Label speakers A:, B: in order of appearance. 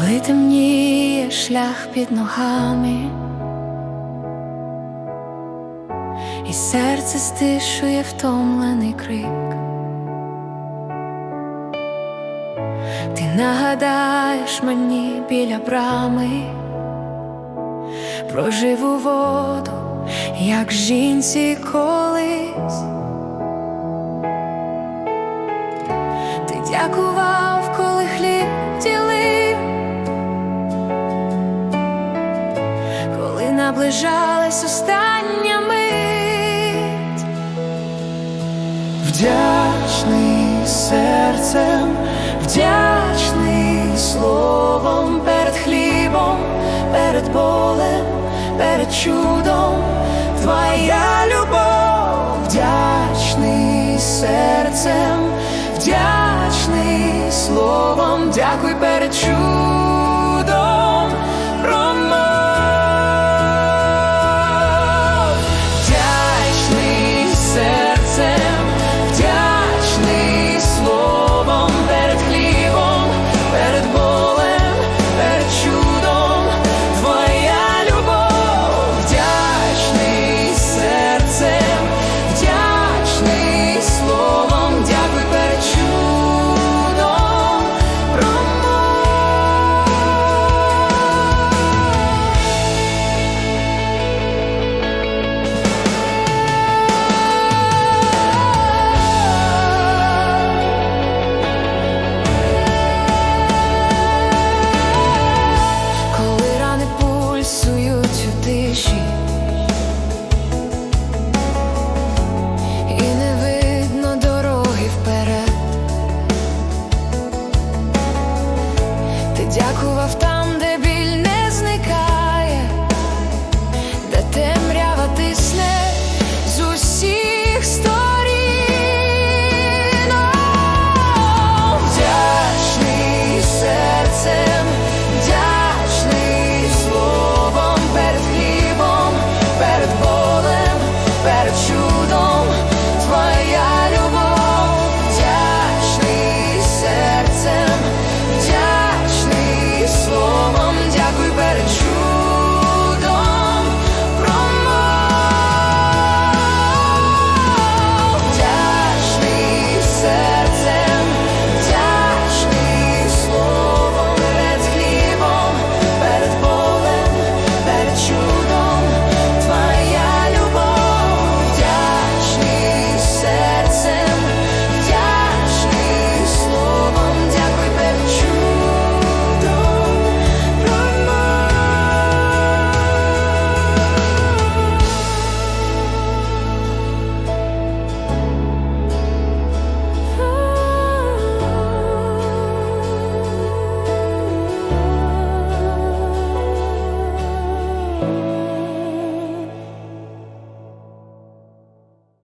A: коли темніє шлях під ногами, і серце стишує втомлений крик. Ти нагадаєш мені біля брами про живу воду, як жінці колись. Ти дякував, коли хліб ділив, наближалась остання мить.
B: Вдячний серцем,
A: Вдячний словом перед хлібом, перед болем, перед чудом, твоя любов,
B: вдячний серцем,
A: вдячний словом, дякуй перед чудом,